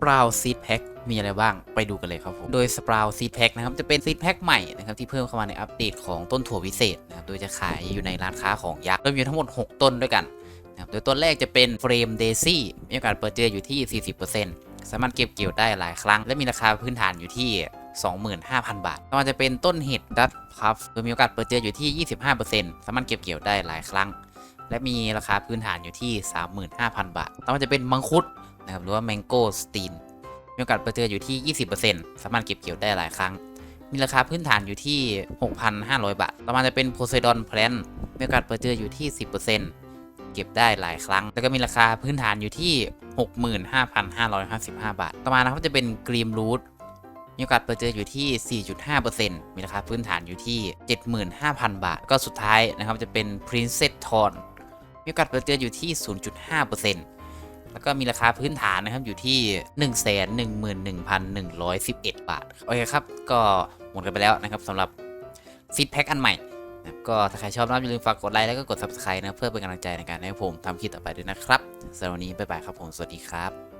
สปราวซีดแพ็คมีอะไรบ้างไปดูกันเลยครับผม โดยสปราวซีดแพ็คนะครับจะเป็นซีดแพ็คใหม่นะครับที่เพิ่มเข้ามาในอัปเดตของต้นถั่ววิเศษนะครับโดยจะขายอยู่ในร้านค้าของยักษ์โดยมีทั้งหมด 6 ต้นด้วยกันนะครับโดยต้นแรกจะเป็นเฟรมเดซี่มีโอกาสเปิดเจออยู่ที่ 40%สามารถเก็บเกี่ยวได้หลายครั้ง และมีราคาพื้นฐานอยู่ที่ 25,000 บาทต่อมาจะเป็นต้นเห็ดดัตพัฟโดยมีโอกาสเปิดเจออยู่ที่ 25%สามารถเก็บเกี่ยวได้หลายครั้งและมีราคาพื้นฐานอยู่ที่ 35,000 บาท ต่อมาจะเป็นมังคุด นะครับหรือว่าแมงโก้สตีนมีโอกาสเปิดเจออยู่ที่ 20%สามารถเก็บเกี่ยวได้หลายครั้ง มีราคาพื้นฐานอยู่ที่ 6,500 บาท ต่อมาจะเป็นโพไซดอนแพลนมีโอกาสเปิดเจออยู่ที่ 10%เก็บได้หลายครั้ง แล้วก็มีราคาพื้นฐานอยู่ที่ 65,555 บาท ต่อมานะครับจะเป็นกรีมรูทมีโอกาสเปิดเจออยู่ที่ 4.5%มีราคาพื้นฐานอยู่ที่ 75,000 บาท ก็สุดท้ายนะครับจะเป็น Princess Thorn มีโอกาสเปิดเจออยู่ที่ 0.5% แล้วก็มีราคาพื้นฐานนะครับอยู่ที่ 1 1 1 1 1 1 บาท โอเคครับ ก็หมดกันไปแล้วนะครับสำหรับซีดแพ็คอันใหม่นะก็ถ้าใครชอบนะอย่าลืมฝากกดไลค์แล้วก็กด Subscribe นะเพื่อเป็นกำลังใจในการให้ผมทำคลิปต่อไปด้วยนะครับสำหรับวันนี้บ๊ายบายครับผม สวัสดีครับ